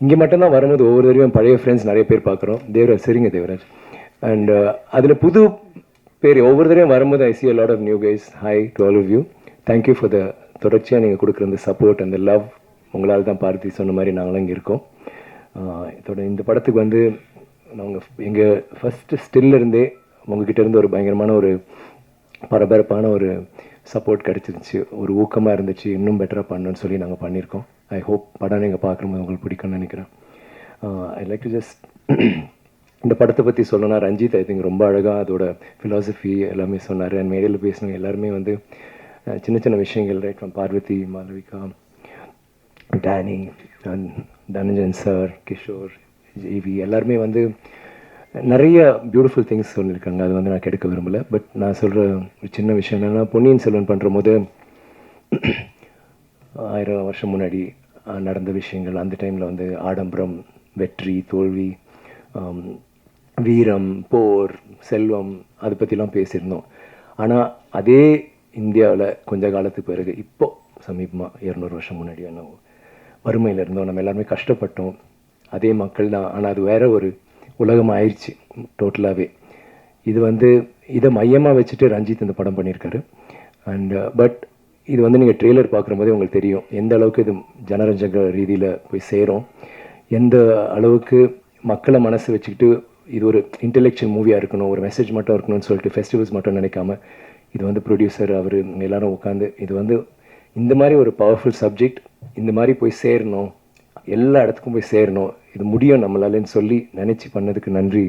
இங்கே மட்டும்தான் வரும்போது ஒவ்வொரு தடவையும் பழைய ஃப்ரெண்ட்ஸ் நிறைய பேர் பார்க்குறோம். தேவராஜ் சரிங்க தேவராஜ். அண்ட் uh, அதில் புது பேர் ஒவ்வொரு தடவையும் வரும்போது I see lot of new guys hi to all of you thank you for the தொடர்ச்சியாக நீங்கள் கொடுக்குற அந்த சப்போர்ட் அந்த லவ் உங்களால் தான் பார்த்தி சொன்ன மாதிரி நாங்களும் இங்கே இருக்கோம். Uh, இதோட இந்த படத்துக்கு வந்து நாங்கள் எங்கள் ஃபஸ்ட்டு ஸ்டில்ல இருந்தே உங்ககிட்ட இருந்து ஒரு பயங்கரமான ஒரு பரபரப்பான ஒரு சப்போர்ட் கிடச்சிருந்துச்சு. ஒரு ஊக்கமாக இருந்துச்சு. இன்னும் பெட்டராக பண்ணுன்னு சொல்லி நாங்கள் பண்ணியிருக்கோம். ஐ ஹோப் படம் நீங்கள் பார்க்கும்போது உங்களுக்கு பிடிக்கும்னு நினைக்கிறேன். ஐ லைக் டு ஜஸ்ட் இந்த படத்தை பற்றி சொல்லணும்னா ரஞ்சித் ஐ திங்க் ரொம்ப அழகாக அதோட ஃபிலாசபி எல்லாமே சொன்னார். அண்ட் மேடையில் பேசினவங்க எல்லாருமே வந்து uh, சின்ன சின்ன விஷயங்கள் right from Parvathy Malavika Danny Dhananjan sir Kishore JV எல்லாருமே வந்து நிறைய பியூட்டிஃபுல் திங்ஸ் சொல்லியிருக்காங்க. அது வந்து நான் கெடுக்க விரும்பலை. பட் நான் சொல்கிற ஒரு சின்ன விஷயம் என்னென்னா பொன்னியின் செல்வன் பண்ணுற போது ஆயிரம் வருஷம் முன்னாடி நடந்த விஷயங்கள். அந்த டைமில் வந்து ஆடம்பரம் வெற்றி தோல்வி வீரம் போர் செல்வம் அதை பற்றிலாம் பேசியிருந்தோம். ஆனால் அதே இந்தியாவில் கொஞ்ச காலத்துக்கு பிறகு இப்போது சமீபமாக இரநூறு வருஷம் முன்னாடி என்னவோ வறுமையில் இருந்தோம். நம்ம எல்லாருமே கஷ்டப்பட்டோம். அதே மக்கள் தான். ஆனால் அது வேற ஒரு உலகம் ஆயிடுச்சு டோட்டலாகவே இது வந்து இதை மையமாக வச்சுட்டு ரஞ்சித் இந்த படம் பண்ணியிருக்காரு. அண்ட் பட் இது வந்து நீங்கள் ட்ரெய்லர் பார்க்கும்போதே உங்களுக்கு தெரியும். எந்த அளவுக்கு இது ஜனரஞ்சக ரீதியில் போய் சேரும். எந்த அளவுக்கு மக்களை மனசு வச்சுக்கிட்டு இது ஒரு இன்டெலெக்சுவல் மூவியாக இருக்கணும் ஒரு மெசேஜ் மட்டும் இருக்கணும்னு சொல்லிட்டு ஃபெஸ்டிவல்ஸ் மட்டும் நினைக்காம இது வந்து ப்ரொடியூசர் அவர் எல்லாரும் உட்காந்து இது வந்து இந்த மாதிரி ஒரு பவர்ஃபுல் சப்ஜெக்ட் இந்த மாதிரி போய் சேரணும் எல்லா இடத்துக்கும் போய் சேரணும் இது முடியும் நம்மளாலன்னு சொல்லி நினச்சி பண்ணதுக்கு நன்றி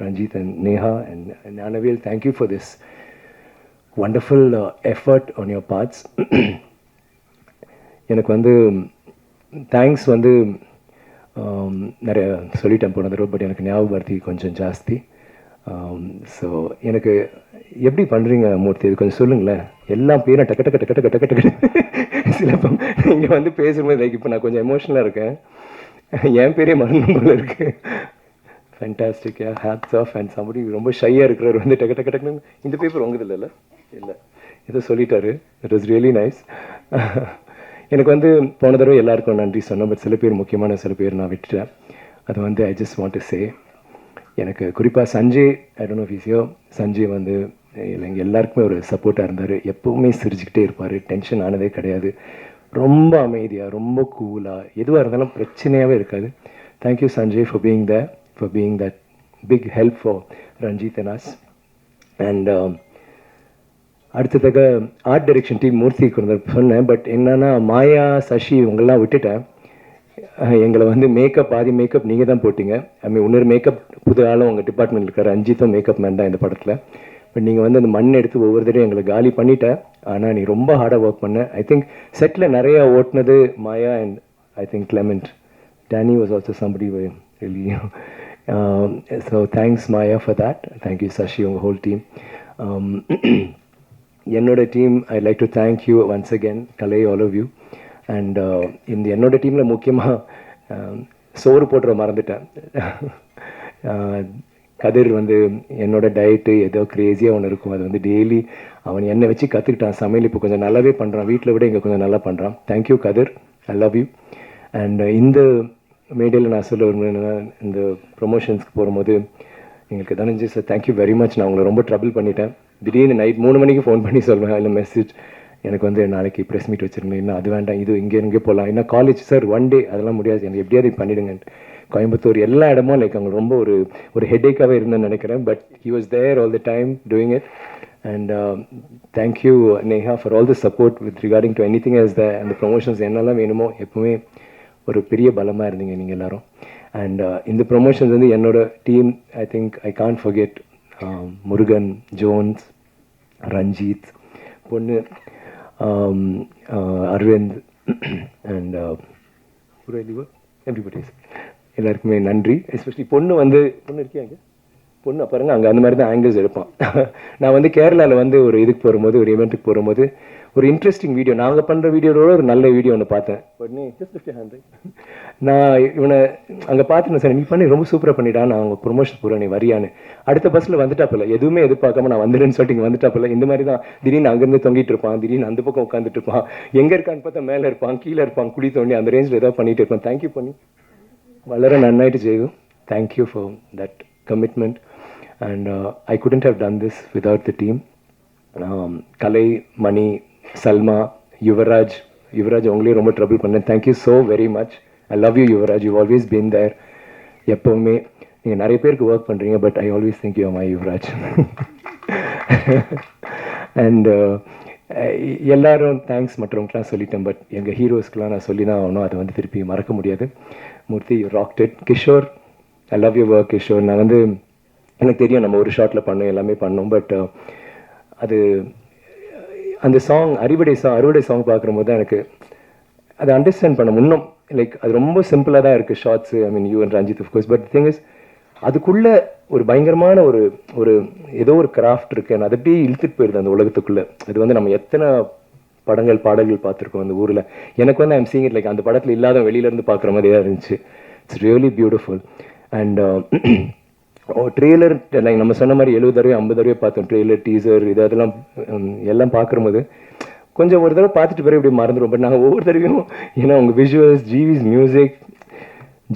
Ranjith and Neha and Gnanavel thank you for this wonderful effort on your parts எனக்கு வந்து தேங்க்ஸ் வந்து um, நிறைய சொல்லிட்டேன் போன தடவை பட் எனக்கு ஞாபகப்படுத்தி கொஞ்சம் ஜாஸ்தி. Um, ஸோ எனக்கு எப்படி பண்ணுறீங்க மூர்த்தி? இது கொஞ்சம் சொல்லுங்களேன். எல்லா பேரும் டக்கு டக்கு டக்கு டக்கு டக்கு டக்கு சிலப்பம் இங்கே வந்து பேசும்போது லைக் இப்போ நான் கொஞ்சம் எமோஷனலாக இருக்கேன். என் பேரே மறந்து போல இருக்குது ஃபேண்டாஸ்டிக்கா ஹேட்ஸ் ஆஃப் அண்ட் சம்படி ரொம்ப ஷையாக இருக்கிறவர் வந்து டக்கு டக்கு டக்குன்னு இந்த பேப்பர் உங்கது இல்லைல்ல இல்லை. இதை சொல்லிட்டாரு. இட் இஸ் ரியலி நைஸ் எனக்கு வந்து போன தடவை எல்லாருக்கும் நன்றி சொன்னேன். பட் சில பேர் முக்கியமான சில பேர் நான் விட்டுட்டேன். அது வந்து I just want to say எனக்கு குறிப்பாக Sanjay I don't know physio Sanjay வந்து எங்கள் எல்லாருக்குமே ஒரு சப்போர்ட்டாக இருந்தார். எப்போவுமே சிரிச்சுக்கிட்டே இருப்பார். டென்ஷன் ஆனதே கிடையாது. ரொம்ப அமைதியாக ரொம்ப கூலாக எதுவாக இருந்தாலும் பிரச்சனையாகவே இருக்காது. Thank you Sanjay for being the for being that big help for Ranjith and us and அடுத்ததாக ஆர்ட் டைரக்ஷன் டீம் மூர்த்தி கொண்டு சொன்னேன் பட் என்னென்னா மாயா சசி இவங்கெல்லாம் விட்டுட்டேன் எங்களை வந்து மேக்கப் ஆதி மேக்கப் நீங்கள் தான் போட்டிங்க. ஐ மீன் இன்னொரு மேக்கப் புது ஆளும் உங்கள் டிபார்ட்மெண்ட் இருக்கார் அஞ்சித்தும் மேக்கப் மேன் தான் இந்த படத்தில். பட் நீங்கள் வந்து அந்த மண் எடுத்து ஒவ்வொரு தடவையும் எங்களை காலி பண்ணிட்டேன் ஆனால் நீ ரொம்ப ஹார்டாக ஒர்க் பண்ண. ஐ திங்க் செட்டில் நிறையா ஓட்டினது Maya and I think Clement Danny was also somebody really so thanks Maya for that thank you Sashi உங்கள் ஹோல் டீம் என்னோட team I like to thank you once again Kalai all of you and இந்த என்னோட டீமில் முக்கியமாக சோறு போட்டுற மறந்துட்டேன். Uh, கதிர் வந்து என்னோட டயட்டு ஏதோ க்ரேஸியாக ஒன்று இருக்கும். அது வந்து டெய்லி அவன் என்னை வச்சு கற்றுக்கிட்டான் சமையல் இப்போ கொஞ்சம் நல்லாவே பண்ணுறான் வீட்டில் விட இங்கே கொஞ்சம் நல்லா பண்ணுறான் thank you Kathir. I love you and இந்த மேடையில் நான் சொல்ல விரும்புகிறேன்னா இந்த ப்ரொமோஷன்ஸ்க்கு போகும்போது எங்களுக்கு Dhananju sir thank you very much நான் உங்களை ரொம்ப ட்ரபிள் பண்ணிட்டேன். திடீர்னு நைட் மூணு மணிக்கு ஃபோன் பண்ணி சொல்லுவேன் இல்லை மெசேஜ் எனக்கு வந்து நாளைக்கு ப்ரெஸ் மீட் வச்சுருந்தேன். இன்னும் அது வேண்டாம். இது இங்கே இங்கே போகலாம் இன்னும் காலேஜ் சார் ஒன் டே அதெல்லாம் முடியாது. எனக்கு எப்படியாவது இது கோயம்புத்தூர் எல்லா இடமும் லைக் அவங்க ரொம்ப ஒரு ஒரு ஹெட்டேக்காகவே இருந்தேன்னு நினைக்கிறேன். But he was there all the time doing it and thank you Neha for all the support with regarding to anything as the அந்த ப்ரொமோஷன்ஸ் என்னெல்லாம் வேணுமோ எப்பவுமே ஒரு பெரிய பலமாக இருந்தீங்க நீங்கள் எல்லாரும். அண்ட் uh, இந்த ப்ரொமோஷன்ஸ் வந்து என்னோட team I think I can't forget Murugan Jones Ranjith பொண்ணு um, uh, Aravind and everybody uh, எல்லாருக்குமே நன்றி. எஸ்பெஷலி பொண்ணு வந்து பொண்ணு இருக்கியாங்க பொண்ணு பாருங்க அங்கே அந்த மாதிரி தான் ஆங்கிள்ஸ் எடுப்பான். நான் வந்து கேரளாவில் வந்து ஒரு இதுக்கு போகும்போது ஒரு இவெண்ட்டுக்கு போகும்போது ஒரு இன்ட்ரெஸ்டிங் வீடியோ நாங்கள் பண்ணுற வீடியோட ஒரு நல்ல வீடியோ ஒன்று பார்த்தேன். பட் நீ ஜஸ்ட் நான் இவனை அங்கே பார்த்துனேன் சார் நீ பண்ணி ரொம்ப சூப்பராக பண்ணிடா நான் அவங்க ப்ரொமோஷன் போகிறேன் நீ வரியான்னு. அடுத்த பஸ்ஸில் வந்துட்டாப்பில்ல எதுவுமே எதிர்பார்க்காம நான் வந்துடுன்னு சொல்லிட்டு இங்கே வந்துட்டாப்பில்ல இந்த மாதிரி தான் திடீர்னு அங்கேருந்து தொங்கிட்டு இருப்பான் திடீர்னு அந்த பக்கம் உட்காந்துட்டு இருப்பான். எங்கே இருக்கான்னு பார்த்தா மேலே இருப்பான் கீழே இருப்பான் குழி தோண்டி அந்த ரேஞ்சில் ஏதாவது பண்ணிகிட்டு இருப்பான். தேங்க்யூ பண்ணி வளர நன்னாயிட்டு செய்யும் thank you for that commitment and I couldn't have done this without the team Kalai Mani Salma Yuvaraj Yuvaraj உங்களையும் ரொம்ப ட்ரபிள் பண்ணேன். Thank you so very much I love you Yuvaraj you always been there எப்போவுமே நீங்கள் நிறைய பேருக்கு work பண்ணுறீங்க but I always think you my Yuvaraj and எல்லாரும் thanks மற்றவங்களாம் சொல்லிட்டேன் பட் எங்கள் ஹீரோஸ்க்கெலாம் நான் சொல்லி தான் ஆகணும். அதை வந்து திருப்பி மறக்க முடியாது. Moorthy rocked it Kishore I love you work Kishore நான் வந்து எனக்கு தெரியும் நம்ம ஒரு ஷாட்டில் பண்ணோம் எல்லாமே பண்ணோம் பட் uh, அது அந்த சாங் அறுவடை சாங் அறுவடை சாங் பார்க்கும்போது தான் எனக்கு அதை அண்டர்ஸ்டாண்ட் பண்ண முன்னும் லைக் அது ரொம்ப சிம்பிளாக தான் இருக்குது shorts I mean you and Ranjith of course but thing is அதுக்குள்ளே ஒரு பயங்கரமான ஒரு ஒரு ஏதோ ஒரு கிராஃப்ட் இருக்குது அது அப்படியே இழுத்துட்டு போயிருது அந்த உலகத்துக்குள்ளே. அது வந்து நம்ம எத்தனை படங்கள் பாடல்கள் பார்த்துருக்கோம் அந்த ஊரில். எனக்கு வந்து ஐம் சீங் இட் லைக் அந்த படத்தில் இல்லாத வெளியிலேருந்து பார்க்குற மாதிரியே தான் இருந்துச்சு it's really beautiful and trailer like நம்ம சொன்ன மாதிரி எழுபது தடவை ஐம்பது தடவை பார்த்தோம். ட்ரெய்லர் டீசர் இது அதெல்லாம் எல்லாம் பார்க்கும்போது கொஞ்சம் ஒரு தடவை பார்த்துட்டு பிறகு இப்படி மறந்துடும் பட் நாங்கள் ஒவ்வொரு தடவையும் ஏன்னா உங்கள் visuals GV's music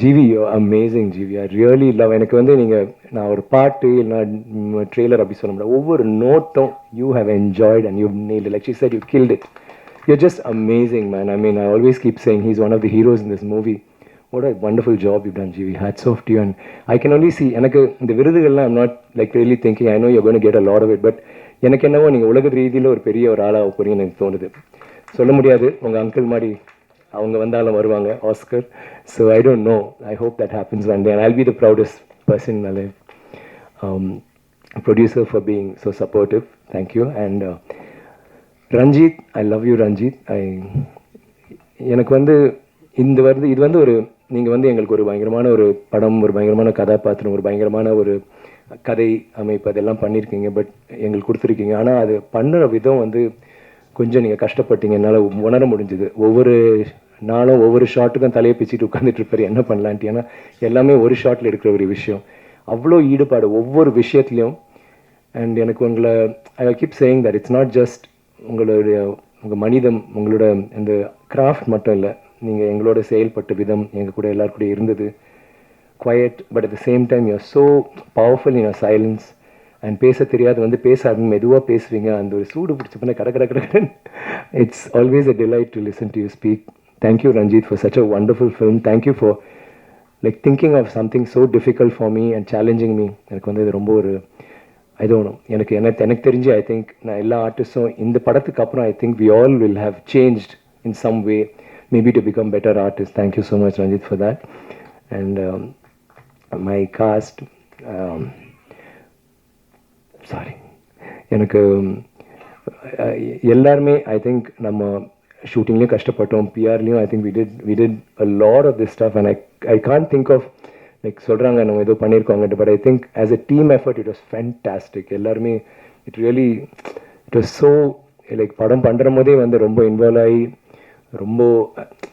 GV amazing GV I really love எனக்கு வந்து நீங்கள் நான் ஒரு பாட்டு இல்லைனா ட்ரெய்லர் அப்படி சொல்ல முடியாது. ஒவ்வொரு நோட்டும் you have enjoyed and you kneel like she sir you killed you just just amazing I I mean always keep keep saying he's one of the heroes in this movie what a wonderful job you done GV hats off to and I can only see எனக்கு இந்த விருதுகள்லாம் I'm not like really thinking I know you gonna get a lot of it but எனக்கு என்னவோ நீங்கள் உலக ரீதியில் ஒரு பெரிய ஒரு ஆளாக போகிறீங்கன்னு எனக்கு தோணுது. சொல்ல முடியாது உங்கள் அங்கிள் மாதிரி அவங்க வந்தாலும் வருவாங்க Oscar so I don't know I hope that happens and then I'll be the proudest person in producer for being so supportive thank you and Ranjith I love you Ranjith I எனக்கு வந்து இந்த வருது இது வந்து ஒரு நீங்கள் வந்து எங்களுக்கு ஒரு பயங்கரமான ஒரு படம் ஒரு பயங்கரமான கதாபாத்திரம் ஒரு பயங்கரமான ஒரு கதை அமைப்பு அதெல்லாம் பண்ணியிருக்கீங்க பட் எங்களுக்கு கொடுத்துருக்கீங்க. ஆனால் அது பண்ணுற விதம் வந்து கொஞ்சம் நீங்கள் கஷ்டப்பட்டீங்க. என்னால் உணர முடிஞ்சுது. ஒவ்வொரு நாளும் ஒவ்வொரு ஷாட்டுக்கும் தலையை பிச்சுட்டு உட்காந்துட்டு இருப்பார். என்ன பண்ணலான்ட்டு? ஏன்னா எல்லாமே ஒரு ஷாட்டில் எடுக்கிற ஒரு விஷயம். அவ்வளோ ஈடுபாடு ஒவ்வொரு விஷயத்துலையும். அண்ட் எனக்கு உங்களை I keep saying that it's not just உங்களுடைய உங்கள் மனிதம் உங்களோட இந்த கிராஃப்ட் மட்டும் இல்லை. நீங்கள் எங்களோட செயல்பட்ட விதம் எங்கள் கூட எல்லார் கூட இருந்தது. Quiet but at the same time you're so powerful in silence and பேச தெரியாது வந்து பேசாது மெதுவாக பேசுவீங்க. அந்த ஒரு சூடு பிடிச்ச பண்ண கட கட கடன் it's always a delight to listen to you speak thank you Ranjith for such a wonderful film thank you for like thinking of something so difficult for me and challenging me எனக்கு வந்து இது ரொம்ப ஒரு ஐ எனக்கு என்ன எனக்கு தெரிஞ்சு I think நான் எல்லா ஆர்டிஸ்டும் இந்த படத்துக்கு அப்புறம் I think we all will have changed in some way maybe to become better so much, so much that. For um, and my cast sorry எனக்கு எல்லாருமே ஐ திங்க் நம்ம ஷூட்டிங்லேயும் கஷ்டப்பட்டோம். பிஆர்லேயும் I think we did we did a lot of this stuff and I I can think of like சொல்கிறாங்க நம்ம ஏதோ பண்ணியிருக்கோங்க but I think as a team effort it was fantastic எல்லாருமே it really it was so like படம் பண்ணுற போதே வந்து ரொம்ப involve ஆகி ரொம்ப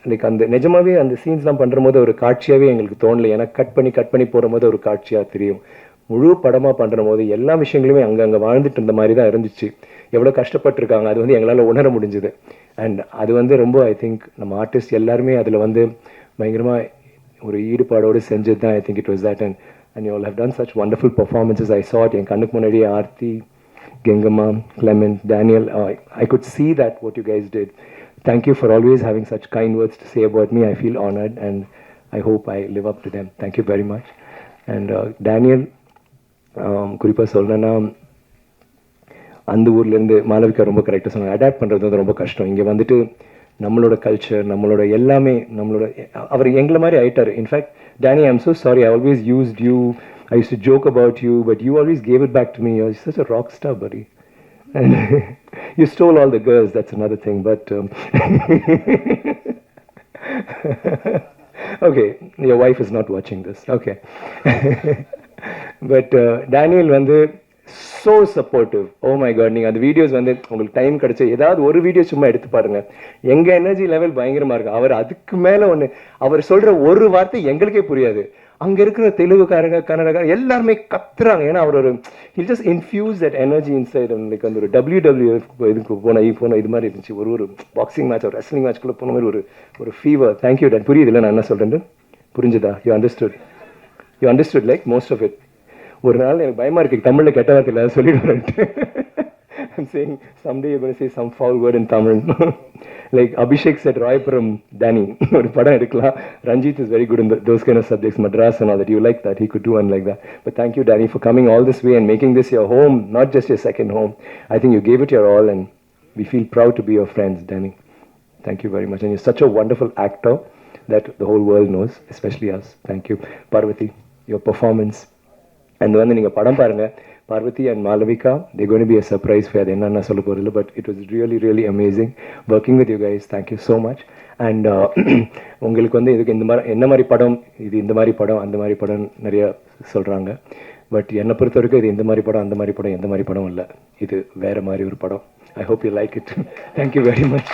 லைக் அந்த நிஜமாகவே அந்த சீன்ஸ்லாம் பண்ணுற போது ஒரு காட்சியாகவே எங்களுக்கு தோணல. ஏன்னா கட் பண்ணி கட் பண்ணி போகிற போது ஒரு காட்சியாக தெரியும். முழு படமாக பண்ணுற போது எல்லா விஷயங்களுமே அங்கங்கே வாழ்ந்துட்டு இருந்த மாதிரி தான் இருந்துச்சு. எவ்வளோ கஷ்டப்பட்டிருக்காங்க. அது வந்து எங்களால் உணர முடிஞ்சுது. அண்ட் அது வந்து ரொம்ப ஐ திங்க் நம்ம ஆர்டிஸ்ட் எல்லாருமே அதில் வந்து பயங்கரமாக ஒரு ஈடுபாடோடு செஞ்சது தான். I think it was that and and you have done such wonderful performances I saw என் கண்ணுக்கு முன்னாடியே Aarthi Gengamma Clement Daniel I could see that what you guys did thank you for always having such kind words to say about me. I feel honored and i hope i live up to them. Thank you very much. And uh, daniel um, குறிப்பாக சொல்லணும்னா அந்த ஊர்லேருந்து மாளவிகா ரொம்ப கரெக்டாக சொன்னாங்க. Adapt பண்ணுறது வந்து ரொம்ப கஷ்டம். இங்கே வந்துட்டு நம்மளோட கல்ச்சர் நம்மளோட எல்லாமே நம்மளோட அவர் எங்களை மாதிரி ஆயிட்டார். In fact Danny I'm so sorry I always used you I use to joke about you but you always gave it back to me you such a rock star பரி you stole all the girls, that's another thing, but um, okay, your wife is not watching this. Okay. but uh, Daniel வந்து so supportive oh my God நீங்கள் அந்த videos வந்து உங்களுக்கு time கிடச்சி ஏதாவது ஒரு video சும்மா எடுத்து பாருங்க எங்கள் எனர்ஜி லெவல் பயங்கரமாக இருக்கும் அவர் அதுக்கு மேலே ஒன்று அவர் சொல்கிற ஒரு வார்த்தை எங்களுக்கே புரியாது அங்கே இருக்கிற தெலுங்குக்காரங்க கன்னடக்காரங்க எல்லாருமே கத்துறாங்க. ஏன்னா அவர் ஒரு he'll just infuse that energy inside like அந்த ஒரு டபிள்யூ டபிள்யூ இதுக்கு போன ஐ போன இது மாதிரி இருந்துச்சு. ஒரு ஒரு பாக்ஸிங் மேட்ச் ஒரு ரெஸ்லிங் மேட்ச்க்குள்ளே போன மாதிரி ஒரு ஒரு ஃபீவர் தேங்க்யூ டேட் புரியுது இல்லை நான் என்ன சொல்கிறேன் புரிஞ்சுதா? You understood you understood like most of it ஒரு நாள் எனக்கு பயமாக இருக்கு. தமிழில் கெட்ட வார்த்தை இல்லை சொல்லிடுவேன் I'm saying someday you're going to say some foul word in Tamil. like Abhishek said, Royapuram Danny, ஒரு படம் எடுக்கலாம் Ranjit is very good in the, those kind of subjects, Madras and all that. You like that, he could do one like that. But thank you, Danny, for coming all this way and making this your home, not just your second home. I think you gave it your all and we feel proud to be your friends, Danny. Thank you very much. And you're such a wonderful actor that the whole world knows, especially us. Thank you. Parvati, your performance. And வந்து நீங்கள் படம் பாருங்க Parvathy and Malavika they gonna be a surprise ஃபே அது என்னென்ன சொல்ல போகிறதில்ல but it was really really amazing working with you guys thank you so much and உங்களுக்கு வந்து இதுக்கு இந்த மாதிரி என்ன மாதிரி படம் இது இந்த மாதிரி படம் அந்த மாதிரி படம் நிறைய சொல்கிறாங்க பட் என்னை பொறுத்த வரைக்கும் இது இந்த மாதிரி படம் அந்த மாதிரி படம் எந்த மாதிரி படம் இல்லை. இது வேறு மாதிரி ஒரு படம். I hope you like it thank you very much